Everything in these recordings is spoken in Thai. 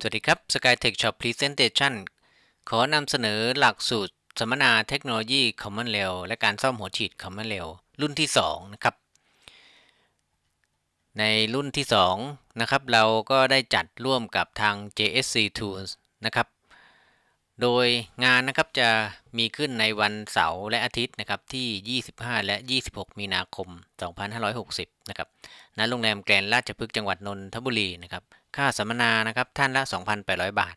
สวัสดีครับ SkyTech Shop Presentation ขอนำเสนอหลักสูตรสัมมนาเทคโนโลยี Common Rail และการซ่อมหัวฉีด Common Rail รุ่นที่ 2 นะครับ ในรุ่นที่ 2 นะครับ เราก็ได้จัดร่วมกับทาง JSC Tools นะครับ โดยงานนะครับจะมีขึ้นในวันเสาร์และอาทิตย์นะครับที่ 25 และ 26 มีนาคม 2560 นะครับณโรงแรมแกรนด์ราชพฤกษ์จังหวัดนนทบุรีนะครับ ค่าสัมมนานะครับท่านละ 2,800 บาท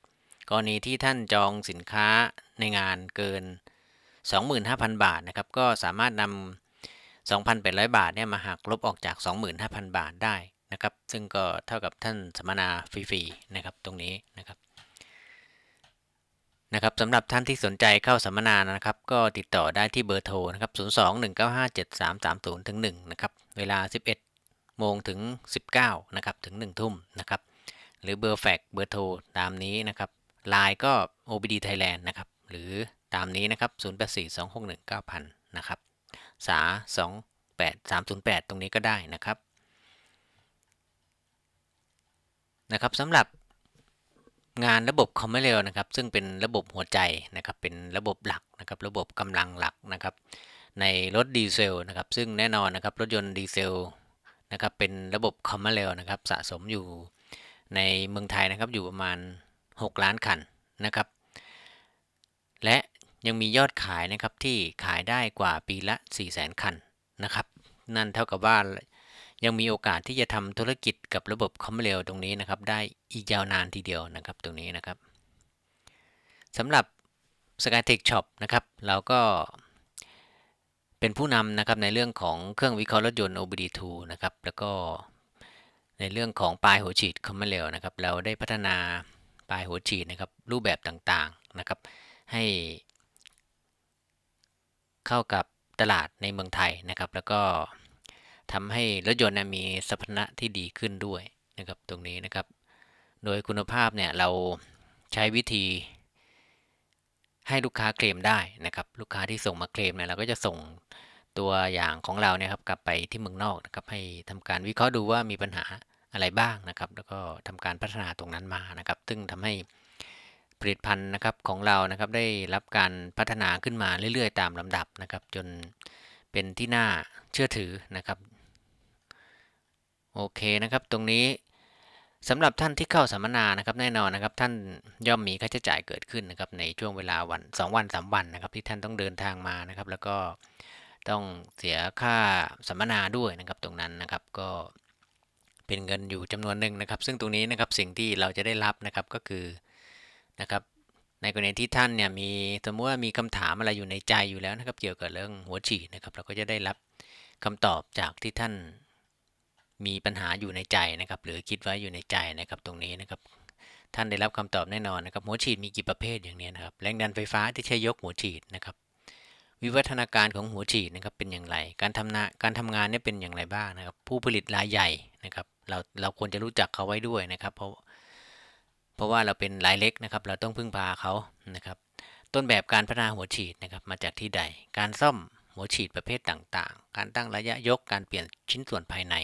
กรณีที่ท่านจองสินค้าในงานเกิน 25,000 บาทนะครับก็สามารถนำ 2,800 บาทเนี่ยมาหักลบออกจาก 25,000 บาทได้นะครับซึ่งก็เท่ากับท่านสัมมนาฟรีๆนะครับตรงนี้นะครับนะครับสำหรับท่านที่สนใจเข้าสัมมนานะครับ ก็ติดต่อได้ที่เบอร์โทรนะครับ 02-195-7330ถึง1นะครับ เวลา 11 โมงถึง 19นะครับ ถึง 1 ทุ่มนะครับ หรือเบอร์แฟกเบอร์โทรตามนี้นะครับไลน์ก็ OBD Thailand นะครับ หรือตามนี้นะครับ 0842619000 นะครับ สา 28308 ตรงนี้ก็ได้นะครับ นะครับสำหรับงานระบบคอมเมอร์เรลนะครับ ซึ่งเป็นระบบหัวใจนะครับ เป็นระบบหลักนะครับ ระบบกำลังหลักนะครับ ในรถดีเซลนะครับ ซึ่งแน่นอนนะครับ รถยนต์ดีเซลนะครับ เป็นระบบคอมเมอร์เรลนะครับ สะสมอยู่ ในเมืองไทยนะครับอยู่ประมาณ 6 ล้านคันนะครับ และยังมียอดขายนะครับที่ขายได้กว่าปีละ 4 0 0 0 0 0 คันนะครับ นั่นเท่ากับว่ายังมีโอกาสที่จะทำธุรกิจกับระบบคอมเมอร์เรลตรงนี้นะครับ ได้อีกยาวนานทีเดียวนะครับตรงนี้นะครับสำหรับ SkyTech Shop นะครับเราก็เป็นผู้นำนะครับในเรื่องของเครื่องวิเคราะห์รถยนต์ OBD2 นะครับแล้วก็ ในเรื่องของปลายหัวฉีดคอมมอร์เรลนะครับ เราได้พัฒนาปลายหัวฉีดนะครับ รูปแบบต่างๆนะครับ ให้ เข้ากับตลาดในเมืองไทยนะครับ แล้วก็ทำให้รถยนต์มีสมรรถนะที่ดีขึ้นด้วยนะครับ ตรงนี้นะครับ โดยคุณภาพเนี่ยเราใช้วิธีให้ลูกค้าเคลมได้นะครับ ลูกค้าที่ส่งมาเคลมเนี่ยเราก็จะส่งตัวอย่างของเราเนี่ยครับกลับไปที่เมืองนอกนะครับให้ทำการวิเคราะห์ดูว่ามีปัญหา อะไรบ้างนะครับ แล้วก็ทำการพัฒนาตรงนั้นมานะครับ ซึ่งทำให้ผลิตภัณฑ์นะครับของเรานะครับได้รับการพัฒนาขึ้นมาเรื่อย ๆ ตามลำดับนะครับ จนเป็นที่น่าเชื่อถือนะครับโอเคนะครับตรงนี้สำหรับท่านที่เข้าสัมมนานะครับแน่นอนนะครับ ท่านย่อมมีค่าใช้จ่ายเกิดขึ้นนะครับในช่วงเวลาวัน 2 วัน3วันนะครับ ที่ท่านต้องเดินทางมานะครับ แล้วก็ต้องเสียค่าสัมมนาด้วยนะครับ ตรงนั้นนะครับก็ เป็นเงินอยู่จำนวนหนึ่งนะครับ ซึ่งตรงนี้นะครับสิ่งที่เราจะได้รับนะครับก็คือนะครับในกรณีที่ท่านเนี่ยมีสมมติว่ามีคำถามอะไรอยู่ในใจอยู่แล้วนะครับ เกี่ยวกับเรื่องหัวฉีดนะครับเราก็จะได้รับคำตอบจากที่ท่านมีปัญหาอยู่ในใจนะครับ หรือคิดไว้อยู่ในใจนะครับตรงนี้นะครับ ท่านได้รับคำตอบแน่นอนนะครับ หัวฉีดมีกี่ประเภทอย่างนี้นะครับ แรงดันไฟฟ้าที่ใช้ยกหัวฉีดนะครับ วิวัฒนาการของหัวฉีดนะครับเป็นอย่างไร การทำนาการทำงานนี่เป็นอย่างไรบ้างนะครับ ผู้ผลิตรายใหญ่นะครับ เราเราควรจะรู้จักเขาไว้ด้วยนะครับ เพราะเพราะว่าเราเป็นรายเล็กนะครับ เราต้องพึ่งพาเขานะครับ ต้นแบบการพัฒนาหัวฉีดนะครับ มาจากที่ใด การซ่อมหัวฉีดประเภทต่างๆ การตั้งระยะยก การเปลี่ยนชิ้นส่วนภายใน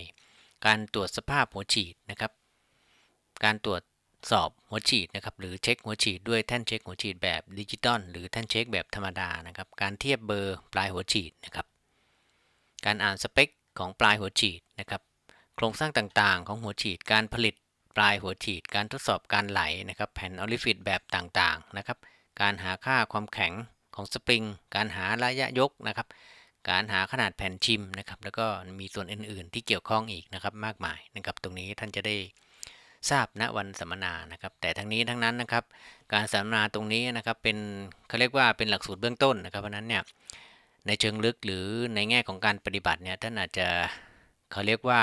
การตรวจสภาพหัวฉีดนะครับ การตรวจสอบหัวฉีดนะครับ หรือเช็คหัวฉีดด้วยแท่นเช็คหัวฉีดแบบดิจิตอลหรือแท่นเช็คแบบธรรมดานะครับ การเทียบเบอร์ปลายหัวฉีดนะครับ การอ่านสเปคของปลายหัวฉีดนะครับ โครงสร้างต่างๆ ของหัวฉีดการผลิตปลายหัวฉีดการทดสอบการไหลนะครับแผ่นออลิฟิตแบบต่างๆนะครับการหาค่าความแข็งของสปริง การหาระยะยกนะครับการหาขนาดแผ่นชิมนะครับแล้วก็มีส่วนอื่นๆ ที่เกี่ยวข้องอีกนะครับมากมายนะครับตรงนี้ท่านจะได้ทราบณวันสัมมนานะครับ แต่ทั้งนี้ทั้งนั้นนะครับ การสัมมนาตรงนี้นะครับเป็นเขาเรียกว่าเป็นหลักสูตรเบื้องต้นนะครับเพราะนั้นเนี่ยในเชิงลึกหรือในแง่ของการปฏิบัติเนี่ยท่านอาจจะเขาเรียกว่า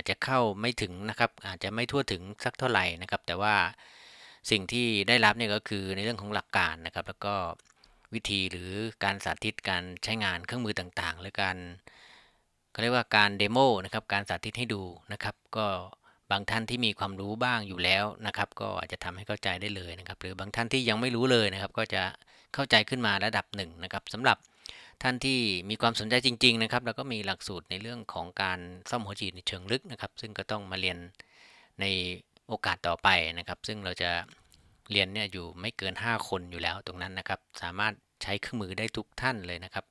อาจจะเข้าไม่ถึงนะครับอาจจะไม่ทั่วถึงสักเท่าไหร่นะครับ แต่ว่าสิ่งที่ได้รับเนี่ยก็คือในเรื่องของหลักการนะครับ แล้วก็วิธีหรือการสาธิตการใช้งานเครื่องมือต่างๆ หรือการเขาเรียกว่าการเดโมนะครับการสาธิตให้ดูนะครับ ก็บางท่านที่มีความรู้บ้างอยู่แล้วนะครับ ก็อาจจะทำให้เข้าใจได้เลยนะครับ หรือบางท่านที่ยังไม่รู้เลยนะครับ ก็จะเข้าใจขึ้นมาระดับหนึ่งนะครับสำหรับ ท่านที่มีความสนใจจริง ๆ นะครับ แล้วก็มีหลักสูตรในเรื่องของการซ่อมหัวฉีดในเชิงลึกนะครับ ซึ่งก็ต้องมาเรียนในโอกาสต่อไปนะครับ ซึ่งเราจะเรียนเนี่ยอยู่ไม่เกิน 5 คนอยู่แล้วตรงนั้นนะครับ สามารถใช้เครื่องมือได้ทุกท่านเลยนะครับ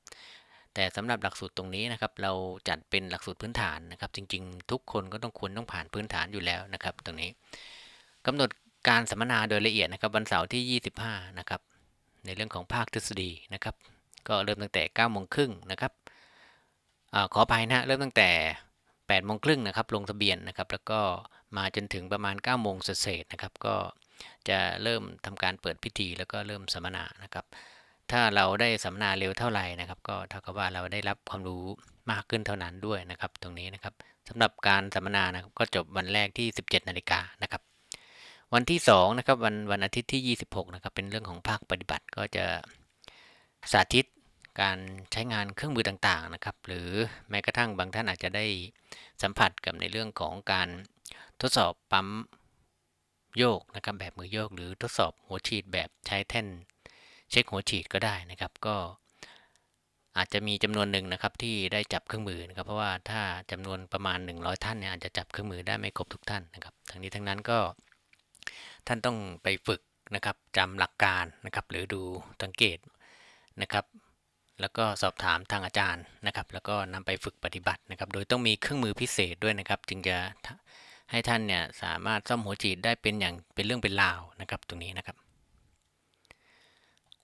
แต่สำหรับหลักสูตรตรงนี้นะครับ เราจัดเป็นหลักสูตรพื้นฐานนะครับ จริง ๆ ทุกคนก็ต้องควรต้องผ่านพื้นฐานอยู่แล้วนะครับ ตรงนี้กำหนดการสัมมนาโดยละเอียดนะครับ วันเสาร์ที่ 25 นะครับ ในเรื่องของภาคทฤษฎีนะครับ ก็เริ่มตั้งแต่9โมงครึ่งนะครับอขออภัยนะเริ่มตั้งแต่8โมงครึ่งนะครับลงทะเบียนนะครับ แล้วก็มาจนถึงประมาณ9โมงเศษนะครับ ก็จะเริ่มทำการเปิดพิธีแล้วก็เริ่มสัมมนานะครับ ถ้าเราได้สัมมนาเร็วเท่าไหร่นะครับ ก็เท่ากับว่าเราได้รับความรู้มากขึ้นเท่านั้นด้วยนะครับ ตรงนี้นะครับสำหรับการสัมมนานะครับก็จบวันแรกที่ 17นาฬิกานะครับวันที่2นะครับวันวันอาทิตย์ที่ 26นะครับเป็นเรื่องของภาคปฏิบัติก็จะ สาธิตการใช้งานเครื่องมือต่างๆนะครับ หรือแม้กระทั่งบางท่านอาจจะได้สัมผัสกับในเรื่องของการทดสอบปั๊มโยกนะครับแบบมือโยก หรือทดสอบหัวฉีดแบบใช้แท่น เช็คหัวฉีดก็ได้นะครับ ก็อาจจะมีจำนวนหนึ่งนะครับที่ได้จับเครื่องมือนะครับ เพราะว่าถ้าจำนวนประมาณ 100 ท่านเนี่ยอาจจะจับเครื่องมือได้ไม่ครบทุกท่านนะครับ ทั้งนี้ทั้งนั้นก็ท่านต้องไปฝึกนะครับจำหลักการนะครับ หรือดูสังเกต นะครับ แล้วก็สอบถามทางอาจารย์นะครับ แล้วก็นำไปฝึกปฏิบัตินะครับ โดยต้องมีเครื่องมือพิเศษด้วยนะครับ จึงจะให้ท่านเนี่ยสามารถซ่อมหัวฉีดได้เป็นอย่างเป็นเรื่องเป็นราวนะครับตรงนี้นะครับ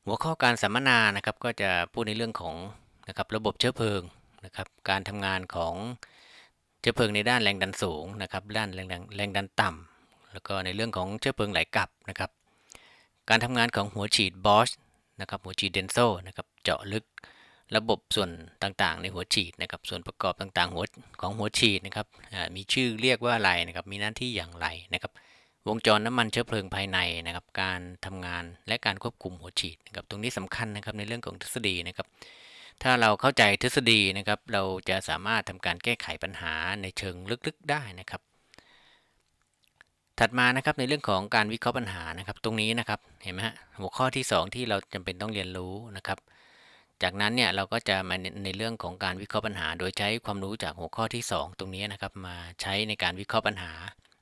หัวข้อการสัมมนานะครับก็จะพูดในเรื่องของนะครับระบบเชื้อเพลิงนะครับการทำงานของเชื้อเพลิงในด้านแรงดันสูงนะครับด้านแรงดันแรงดันต่ำแล้วก็ในเรื่องของเชื้อเพลิงไหลกลับนะครับ การทำงานของหัวฉีดบอช นะครับหัวฉีดเดนโซนะครับเจาะลึกระบบส่วนต่างๆ ในหัวฉีดนะครับส่วนประกอบต่างๆหัวของหัวฉีดนะครับมีชื่อเรียกว่าอะไรนะครับมีหน้าที่อย่างไรนะครับวงจรน้ำมันเชื้อเพลิงภายในนะครับการทำงานและการควบคุมหัวฉีดนะครับตรงนี้สำคัญนะครับในเรื่องของทฤษฎีนะครับถ้าเราเข้าใจทฤษฎีนะครับเราจะสามารถทำการแก้ไขปัญหาในเชิงลึกๆได้นะครับ ถัดมานะครับในเรื่องของการวิเคราะห์ปัญหานะครับตรงนี้นะครับเห็นไหมฮะหัวข้อที่ 2 ที่เราจำเป็นต้องเรียนรู้นะครับ จากนั้นเนี่ยเราก็จะมาในเรื่องของการวิเคราะห์ปัญหา โดยใช้ความรู้จากหัวข้อที่ 2 ตรงนี้นะครับมาใช้ในการวิเคราะห์ปัญหา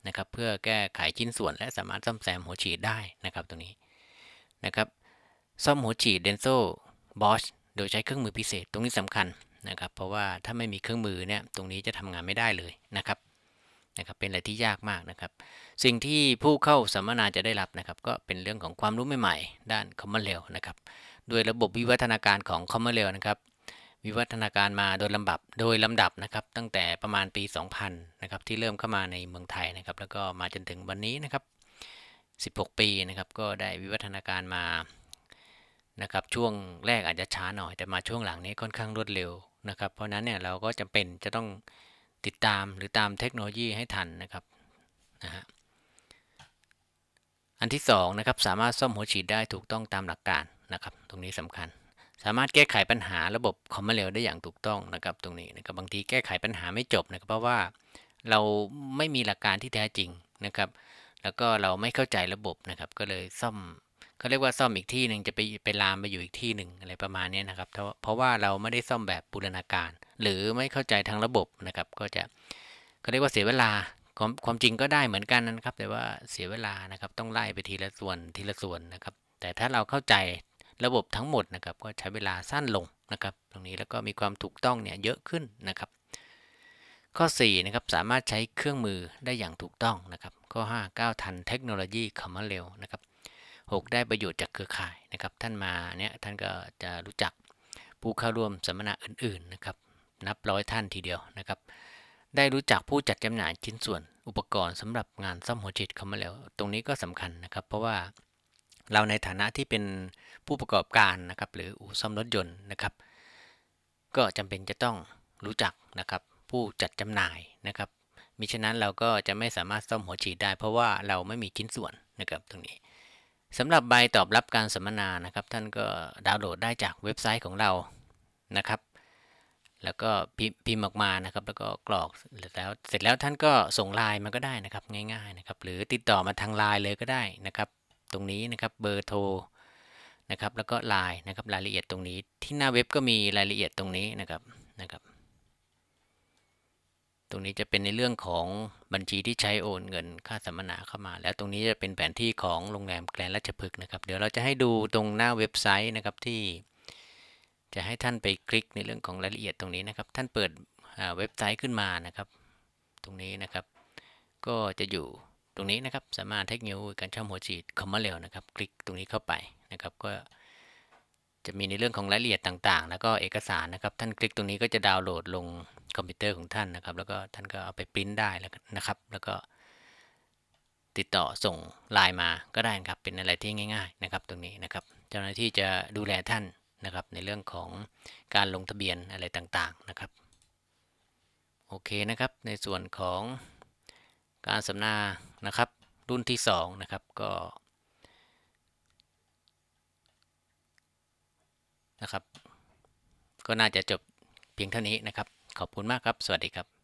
นะครับเพื่อแก้ไขชิ้นส่วนและสามารถซ่อมแซมหัวฉีดได้นะครับตรงนี้นะครับซ่อมหัวฉีดเดนโซบอชโดยใช้เครื่องมือพิเศษตรงนี้สำคัญนะครับเพราะว่าถ้าไม่มีเครื่องมือเนี่ยตรงนี้จะทำงานไม่ได้เลยนะครับ นะครับเป็นอะไรที่ยากมากนะครับ สิ่งที่ผู้เข้าสัมมนาจะได้รับนะครับ ก็เป็นเรื่องของความรู้ใหม่ๆ ด้านคอมมอนเรลนะครับด้วยระบบวิวัฒนาการของคอมมอนเรลนะครับวิวัฒนาการมาโดยลำดับโดยลำดับนะครับ ตั้งแต่ประมาณปี 2000 นะครับที่เริ่มเข้ามาในเมืองไทยนะครับ แล้วก็มาจนถึงวันนี้นะครับ 16 ปีนะครับ ก็ได้วิวัฒนาการมานะครับ ช่วงแรกอาจจะช้าหน่อย แต่มาช่วงหลังนี้ค่อนข้างรวดเร็วนะครับ เพราะนั้นเนี่ยเราก็จำเป็นจะต้อง ติดตามหรือตามเทคโนโลยีให้ทันนะครับนะฮะอันที่2นะครับสามารถซ่อมหัวฉีดได้ถูกต้องตามหลักการนะครับ ตรงนี้สำคัญ สามารถแก้ไขปัญหาระบบคอมมอนเรลได้อย่างถูกต้องนะครับ ตรงนี้นะครับบางทีแก้ไขปัญหาไม่จบนะครับเพราะว่าเราไม่มีหลักการที่แท้จริงนะครับ แล้วก็เราไม่เข้าใจระบบนะครับ ก็เลยซ่อม เขาเรียกว่าซ่อมอีกที่หนึ่งจะไปไปลามไปอยู่อีกที่หนึ่งอะไรประมาณนี้นะครับ เพราะว่าเราไม่ได้ซ่อมแบบบูรณาการ หรือไม่เข้าใจทางระบบนะครับ ก็จะเขาเรียกว่าเสียเวลาความความจริงก็ได้เหมือนกันนะครับ แต่ว่าเสียเวลานะครับ ต้องไล่ไปทีละส่วนทีละส่วนนะครับ แต่ถ้าเราเข้าใจระบบทั้งหมดนะครับ ก็ใช้เวลาสั้นลงนะครับ ตรงนี้แล้วก็มีความถูกต้องเนี่ยเยอะขึ้นนะครับ ข้อ4นะครับสามารถใช้เครื่องมือได้อย่างถูกต้องนะครับ ข้อ5ก้าวทันเทคโนโลยีคำว่าเร็วนะครับ 6 ได้ประโยชน์จากเครือข่ายนะครับ ท่านมาเนี่ยท่านก็จะรู้จักผู้เข้าร่วมสัมมนาอื่นๆนะครับ นับร้อยท่านทีเดียวนะครับ ได้รู้จักผู้จัดจำหน่ายชิ้นส่วนอุปกรณ์สำหรับงานซ่อมหัวฉีดคำว่าเร็วตรงนี้ก็สำคัญนะครับ เพราะว่าเราในฐานะที่เป็นผู้ประกอบการนะครับ หรืออู่ซ่อมรถยนต์นะครับ ก็จำเป็นจะต้องรู้จักนะครับ ผู้จัดจำหน่ายนะครับมิฉะนั้นเราก็จะไม่สามารถซ่อมหัวฉีดได้ เพราะว่าเราไม่มีชิ้นส่วนนะครับตรงนี้ สำหรับใบตอบรับการสัมมนานะครับ ท่านก็ดาวน์โหลดได้จากเว็บไซต์ของเรานะครับ แล้วก็พิมพ์ออกมานะครับ แล้วก็กรอกแล้วเสร็จแล้วท่านก็ส่งไลน์มาก็ได้นะครับ ง่ายๆนะครับ หรือติดต่อมาทางไลน์เลยก็ได้นะครับ ตรงนี้นะครับเบอร์โทรนะครับ แล้วก็ไลน์นะครับรายละเอียดตรงนี้ ที่หน้าเว็บก็มีรายละเอียดตรงนี้นะครับนะครับ รงนี้จะเป็นในเรื่องของบัญชีที่ใช้โอนเงินค่าสัมมนาเข้ามา แล้วตรงนี้จะเป็นแผนที่ของโรงแรมแกลนราชพฤกษ์นะครับ เดี๋ยวเราจะให้ดูตรงหน้าเว็บไซต์นะครับที่ จะให้ท่านไปคลิกในเรื่องของรายละเอียดตรงนี้นะครับ ท่านเปิดเว็บไซต์ขึ้นมานะครับ ตรงนี้นะครับ ก็จะอยู่ตรงนี้นะครับสามารถเทคนโลยีการเช่าหัวฉีดคอมมอนเร็วนะครับ คลิกตรงนี้เข้าไปนะครับก็ จะมีในเรื่องของรายละเอียดต่างๆ แล้วก็เอกสารนะครับ ท่านคลิกตรงนี้ก็จะดาวน์โหลดลงคอมพิวเตอร์ของท่านนะครับ แล้วก็ท่านก็เอาไปปริ้นได้แล้วนะครับ แล้วก็ติดต่อส่งไลน์มาก็ได้ครับ เป็นอะไรที่ง่าย ๆ นะครับ ตรงนี้นะครับ เจ้าหน้าที่จะดูแลท่านนะครับ ในเรื่องของการลงทะเบียนอะไรต่างๆนะครับ โอเคนะครับ ในส่วนของการสัมมนานะครับ รุ่นที่2นะครับ ก็ นะครับ ก็น่าจะจบเพียงเท่านี้นะครับ ขอบคุณมากครับ สวัสดีครับ